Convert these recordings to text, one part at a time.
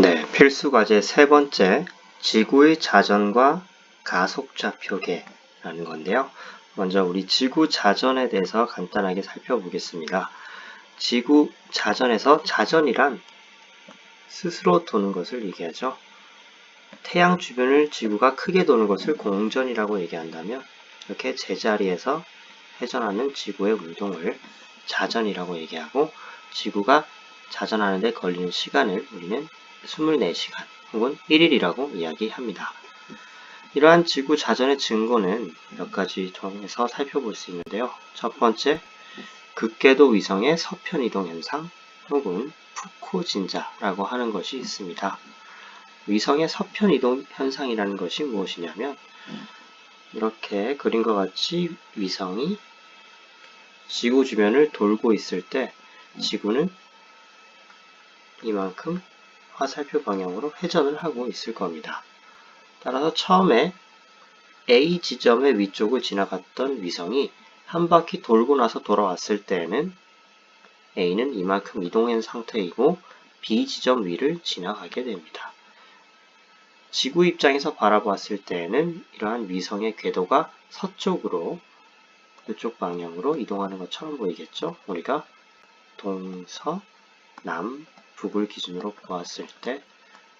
네, 필수 과제 세 번째, 지구의 자전과 가속좌표계라는 건데요. 먼저 우리 지구 자전에 대해서 간단하게 살펴보겠습니다. 지구 자전에서 자전이란 스스로 도는 것을 얘기하죠. 태양 주변을 지구가 크게 도는 것을 공전이라고 얘기한다면 이렇게 제자리에서 회전하는 지구의 운동을 자전이라고 얘기하고 지구가 자전하는 데 걸리는 시간을 우리는 24시간 혹은 1일이라고 이야기합니다. 이러한 지구 자전의 증거는 몇 가지 통해서 살펴볼 수 있는데요. 첫 번째, 극궤도 위성의 서편 이동 현상 혹은 푸코 진자라고 하는 것이 있습니다. 위성의 서편 이동 현상이라는 것이 무엇이냐면 이렇게 그림과 같이 위성이 지구 주변을 돌고 있을 때 지구는 이만큼 화살표 방향으로 회전을 하고 있을 겁니다. 따라서 처음에 A 지점의 위쪽을 지나갔던 위성이 한 바퀴 돌고 나서 돌아왔을 때에는 A는 이만큼 이동한 상태이고 B 지점 위를 지나가게 됩니다. 지구 입장에서 바라보았을 때에는 이러한 위성의 궤도가 서쪽으로 이쪽 방향으로 이동하는 것처럼 보이겠죠? 우리가 동서, 남, 북을 기준으로 보았을 때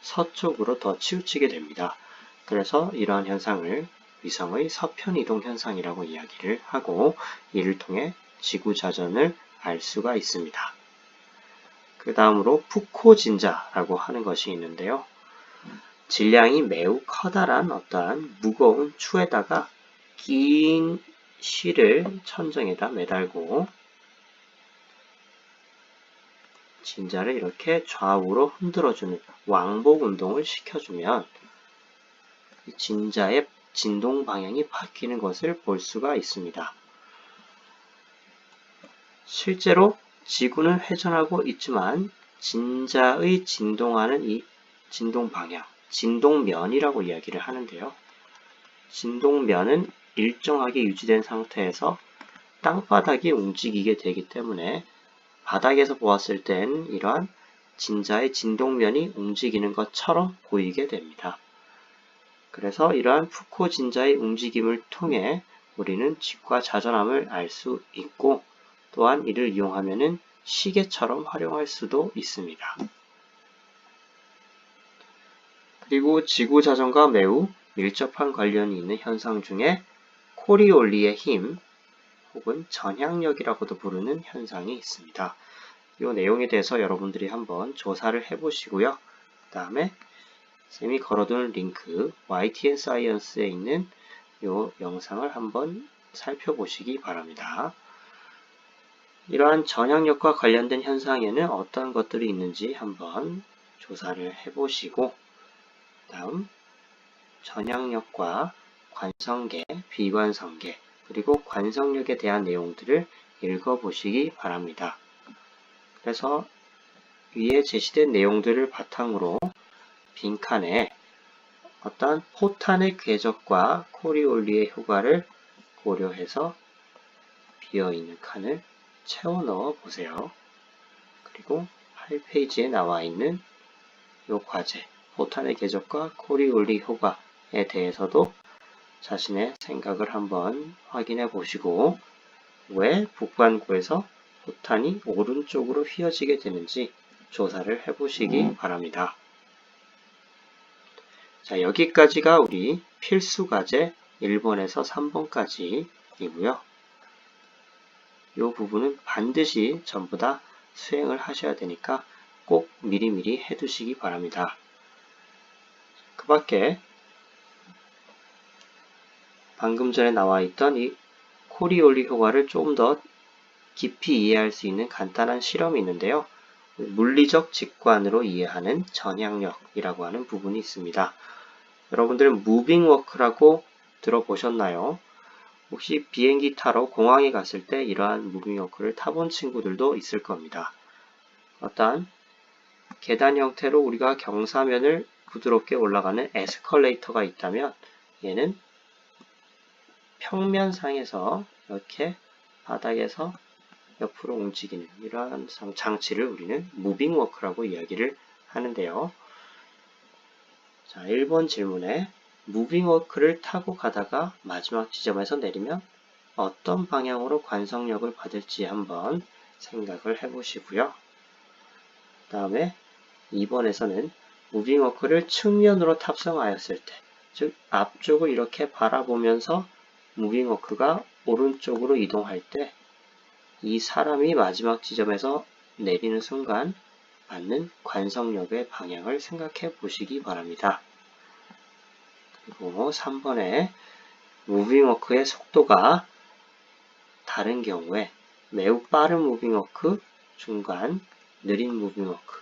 서쪽으로 더 치우치게 됩니다. 그래서 이러한 현상을 위성의 서편 이동 현상이라고 이야기를 하고 이를 통해 지구 자전을 알 수가 있습니다. 그 다음으로 푸코 진자라고 하는 것이 있는데요. 질량이 매우 커다란 어떠한 무거운 추에다가 긴 실을 천정에다 매달고 진자를 이렇게 좌우로 흔들어주는 왕복 운동을 시켜주면 진자의 진동 방향이 바뀌는 것을 볼 수가 있습니다. 실제로 지구는 회전하고 있지만 진자의 진동하는 이 진동 방향, 진동면이라고 이야기를 하는데요. 진동면은 일정하게 유지된 상태에서 땅바닥이 움직이게 되기 때문에 바닥에서 보았을 땐 이러한 진자의 진동면이 움직이는 것처럼 보이게 됩니다. 그래서 이러한 푸코 진자의 움직임을 통해 우리는 직과 자전함을 알 수 있고 또한 이를 이용하면 시계처럼 활용할 수도 있습니다. 그리고 지구 자전과 매우 밀접한 관련이 있는 현상 중에 코리올리의 힘, 혹은 전향력이라고도 부르는 현상이 있습니다. 이 내용에 대해서 여러분들이 한번 조사를 해보시고요. 그 다음에 쌤이 걸어둔 링크 YTN 사이언스에 있는 이 영상을 한번 살펴보시기 바랍니다. 이러한 전향력과 관련된 현상에는 어떤 것들이 있는지 한번 조사를 해보시고 다음 전향력과 관성계, 비관성계 그리고 관성력에 대한 내용들을 읽어보시기 바랍니다. 그래서 위에 제시된 내용들을 바탕으로 빈칸에 어떤 포탄의 궤적과 코리올리의 효과를 고려해서 비어있는 칸을 채워 넣어 보세요. 그리고 8페이지에 나와 있는 이 과제, 포탄의 궤적과 코리올리 효과에 대해서도 자신의 생각을 한번 확인해 보시고 왜 북반구에서 포탄이 오른쪽으로 휘어지게 되는지 조사를 해 보시기 음. 바랍니다. 자, 여기까지가 우리 필수 과제 1번에서 3번까지이고요. 이 부분은 반드시 전부 다 수행을 하셔야 되니까 꼭 미리미리 해두시기 바랍니다. 그 밖에 방금 전에 나와 있던 이 코리올리 효과를 좀더 깊이 이해할 수 있는 간단한 실험이 있는데요. 물리적 직관으로 이해하는 전향력이라고 하는 부분이 있습니다. 여러분들은 무빙 워크라고 들어보셨나요? 혹시 비행기 타러 공항에 갔을 때 이러한 무빙 워크를 타본 친구들도 있을 겁니다. 어떠한 계단 형태로 우리가 경사면을 부드럽게 올라가는 에스컬레이터가 있다면 얘는 평면상에서 이렇게 바닥에서 옆으로 움직이는 이러한 장치를 우리는 무빙 워크라고 이야기를 하는데요. 자, 1번 질문에 무빙워크를 타고 가다가 마지막 지점에서 내리면 어떤 방향으로 관성력을 받을지 한번 생각을 해보시고요. 다음에 2번에서는 무빙워크를 측면으로 탑승하였을 때, 즉 앞쪽을 이렇게 바라보면서 무빙워크가 오른쪽으로 이동할 때 이 사람이 마지막 지점에서 내리는 순간 받는 관성력의 방향을 생각해 보시기 바랍니다. 그리고 3번에 무빙워크의 속도가 다른 경우에 매우 빠른 무빙워크, 중간, 느린 무빙워크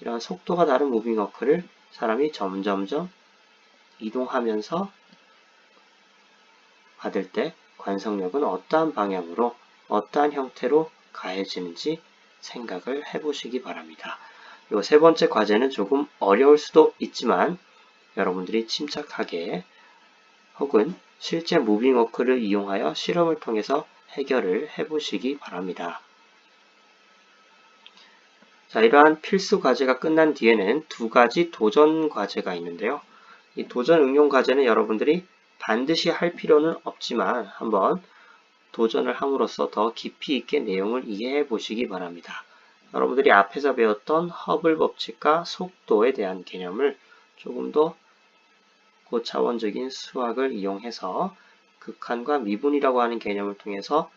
이런 속도가 다른 무빙워크를 사람이 점점점 이동하면서 받을 때 관성력은 어떠한 방향으로 어떠한 형태로 가해지는지 생각을 해보시기 바랍니다. 이 세 번째 과제는 조금 어려울 수도 있지만 여러분들이 침착하게 혹은 실제 무빙워크를 이용하여 실험을 통해서 해결을 해보시기 바랍니다. 자, 이러한 필수 과제가 끝난 뒤에는 두 가지 도전 과제가 있는데요. 이 도전 응용 과제는 여러분들이 반드시 할 필요는 없지만 한번 도전을 함으로써 더 깊이 있게 내용을 이해해 보시기 바랍니다. 여러분들이 앞에서 배웠던 허블 법칙과 속도에 대한 개념을 조금 더 고차원적인 수학을 이용해서 극한과 미분이라고 하는 개념을 통해서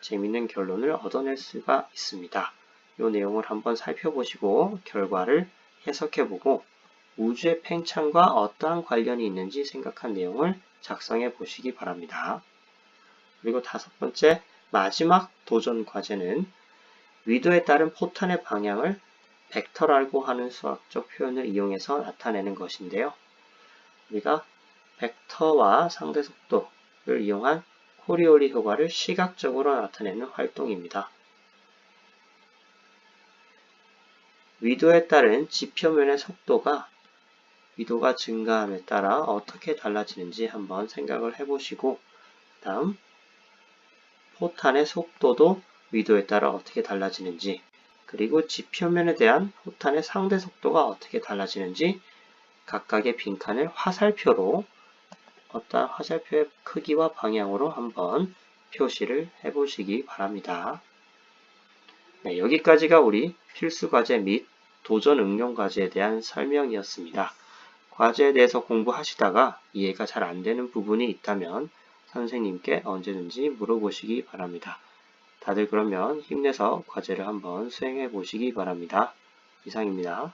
재밌는 결론을 얻어낼 수가 있습니다. 이 내용을 한번 살펴보시고 결과를 해석해보고 우주의 팽창과 어떠한 관련이 있는지 생각한 내용을 작성해 보시기 바랍니다. 그리고 다섯 번째 마지막 도전 과제는 위도에 따른 포탄의 방향을 벡터라고 하는 수학적 표현을 이용해서 나타내는 것인데요. 우리가 벡터와 상대 속도를 이용한 코리올리 효과를 시각적으로 나타내는 활동입니다. 위도에 따른 지표면의 속도가 위도가 증가함에 따라 어떻게 달라지는지 한번 생각을 해보시고 다음 포탄의 속도도 위도에 따라 어떻게 달라지는지 그리고 지표면에 대한 포탄의 상대 속도가 어떻게 달라지는지 각각의 빈칸을 화살표로 어떤 화살표의 크기와 방향으로 한번 표시를 해보시기 바랍니다. 네, 여기까지가 우리 필수 과제 및 도전 응용 과제에 대한 설명이었습니다. 과제에 대해서 공부하시다가 이해가 잘 안되는 부분이 있다면 선생님께 언제든지 물어보시기 바랍니다. 다들 그러면 힘내서 과제를 한번 수행해 보시기 바랍니다. 이상입니다.